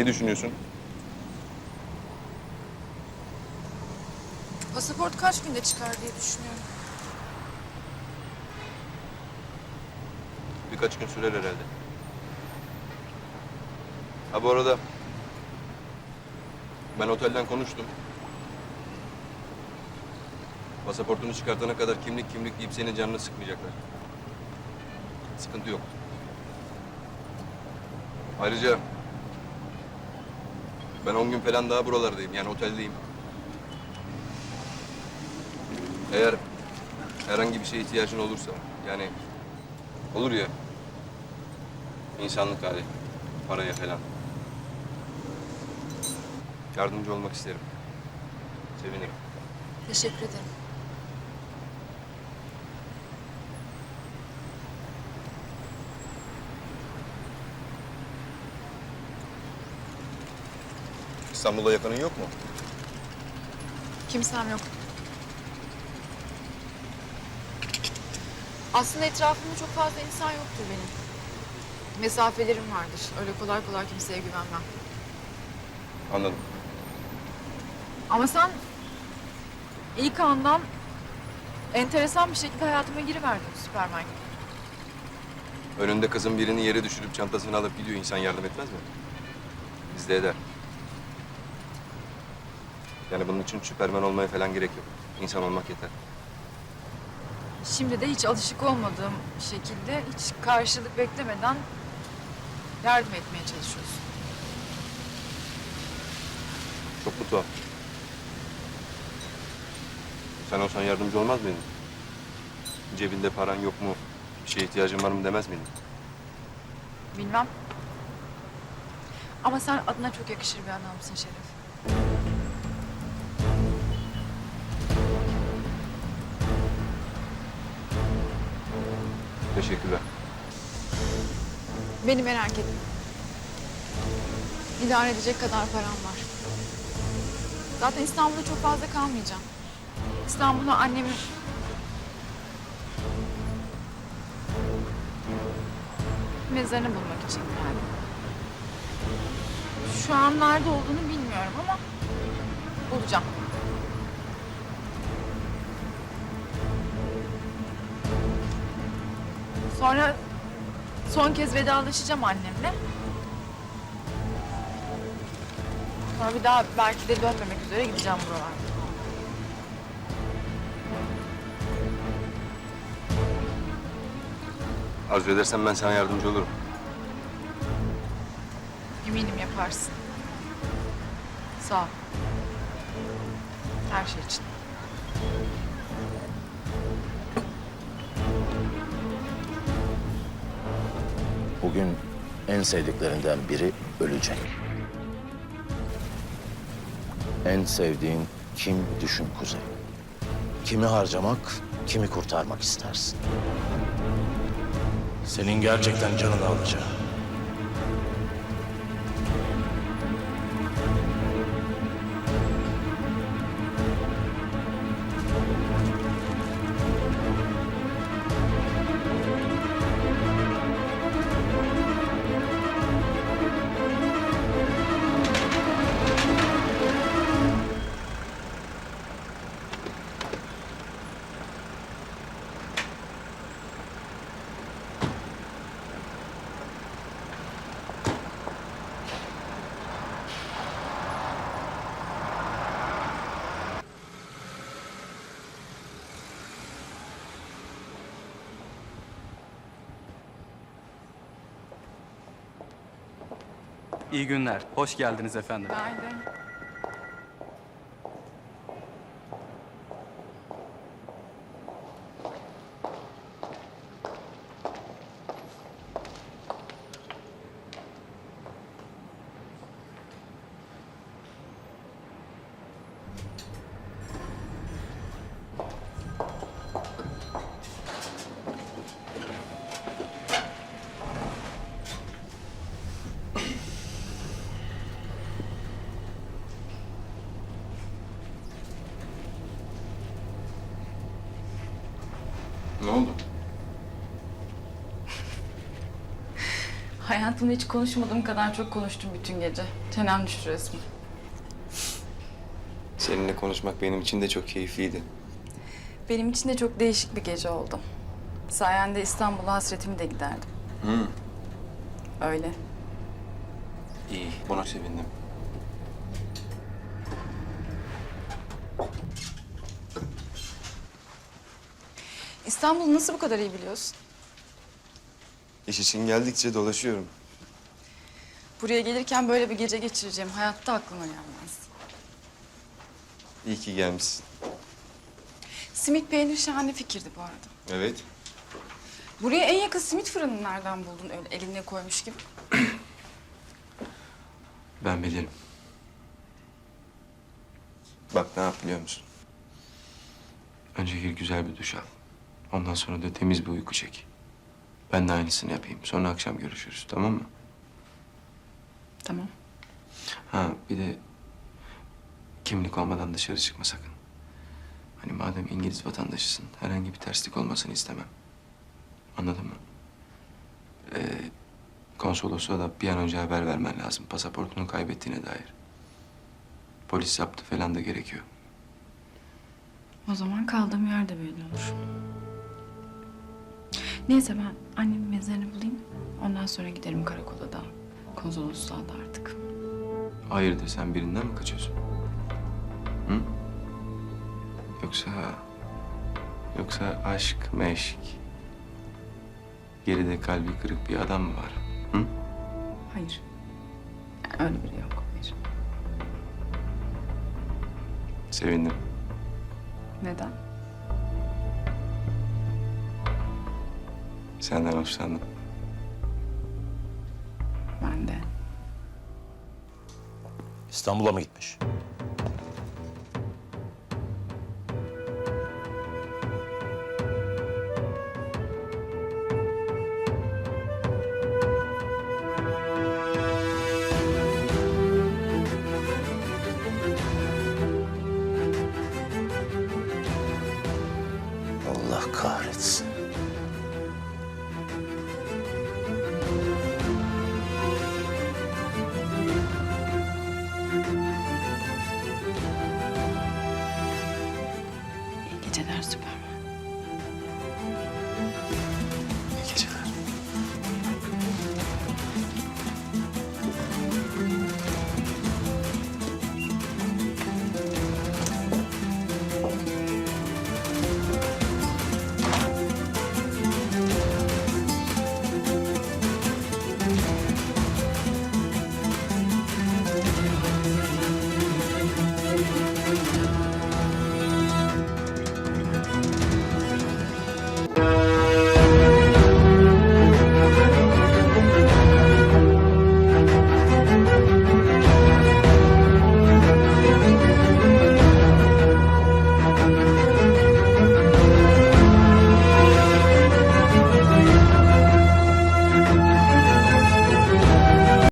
Ne düşünüyorsun? Pasaport kaç günde çıkar diye düşünüyorum. Birkaç gün sürer herhalde. Ha bu arada ben otelden konuştum. Pasaportunu çıkartana kadar kimlik kimlik deyip senin canını sıkmayacaklar. Sıkıntı yok. Ayrıca ben 10 gün falan daha buralardayım. Yani oteldeyim. Eğer herhangi bir şeye ihtiyacın olursa yani olur ya insanlık hali paraya falan yardımcı olmak isterim. Sevinirim. Teşekkür ederim. İstanbul'da yakının yok mu? Kimsem yok. Aslında etrafımda çok fazla insan yoktur benim. Mesafelerim vardır. Öyle kolay kolay kimseye güvenmem. Anladım. Ama sen ilk andan enteresan bir şekilde hayatıma giriverdin Süperman gibi. Önünde kızın birini yere düşürüp çantasını alıp gidiyor. İnsan yardım etmez mi? Bizde eder. Yani bunun için süpermen olmaya falan gerek yok. İnsan olmak yeter. Şimdi de hiç alışık olmadığım şekilde hiç karşılık beklemeden yardım etmeye çalışıyorsun. Çok mu tuhaf? Sen olsan yardımcı olmaz mıydın? Cebinde paran yok mu? Bir şeye ihtiyacın var mı demez miydin? Bilmem. Ama sen adına çok yakışır bir adamsın Şeref. Teşekkürler. Beni merak etme. İdare edecek kadar param var. Zaten İstanbul'da çok fazla kalmayacağım. İstanbul'a annemin... Mezarını bulmak için geldim. Şu an nerede olduğunu bilmiyorum ama bulacağım. Sonra son kez vedalaşacağım annemle. Sonra bir daha belki de dönmemek üzere gideceğim buralarda. Arzu edersen ben sana yardımcı olurum. Eminim yaparsın. Sağ ol. Her şey için. Bugün en sevdiklerinden biri ölecek. En sevdiğin kim düşün Kuzey. Kimi harcamak, kimi kurtarmak istersin. Senin gerçekten canını alacak. İyi günler. Hoş geldiniz efendim. Günaydın. Ne oldu? Hayatımda hiç konuşmadığım kadar çok konuştum bütün gece. Çenem düştü resmen. Seninle konuşmak benim için de çok keyifliydi. Benim için de çok değişik bir gece oldu. Sayende İstanbul'a hasretimi de giderdim. Hı. Öyle. İyi, buna sevindim. İstanbul'u nasıl bu kadar iyi biliyorsun? İş için geldikçe dolaşıyorum. Buraya gelirken böyle bir gece geçireceğim. Hayatta aklıma gelmez. İyi ki gelmişsin. Simit peynir şahane fikirdi bu arada. Evet. Buraya en yakın simit fırını nereden buldun öyle eline koymuş gibi? Ben bilirim. Bak ne yap biliyor musun? Önce gir güzel bir duş al. Ondan sonra da temiz bir uyku çek. Ben de aynısını yapayım. Sonra akşam görüşürüz, tamam mı? Tamam. Ha, bir de kimlik olmadan dışarı çıkma sakın. Hani madem İngiliz vatandaşısın, herhangi bir terslik olmasını istemem. Anladın mı? Ee, konsolosluğa da bir an önce haber vermen lazım. Pasaportunu kaybettiğine dair. Polis yaptı falan da gerekiyor. O zaman kaldığım yerde böyle olur. Neyse ben annemin mezarını bulayım. Ondan sonra giderim karakola da. Konsolosluğa da artık. Hayırdır sen birinden mi kaçıyorsun? Hı? Yoksa... Yoksa aşk, meşk... Geride kalbi kırık bir adam mı var? Hı? Hayır. Öyle biri yok. Hayır. Sevindim. Neden? Senden hoşlandım. Ben de. İstanbul'a mı gitmiş?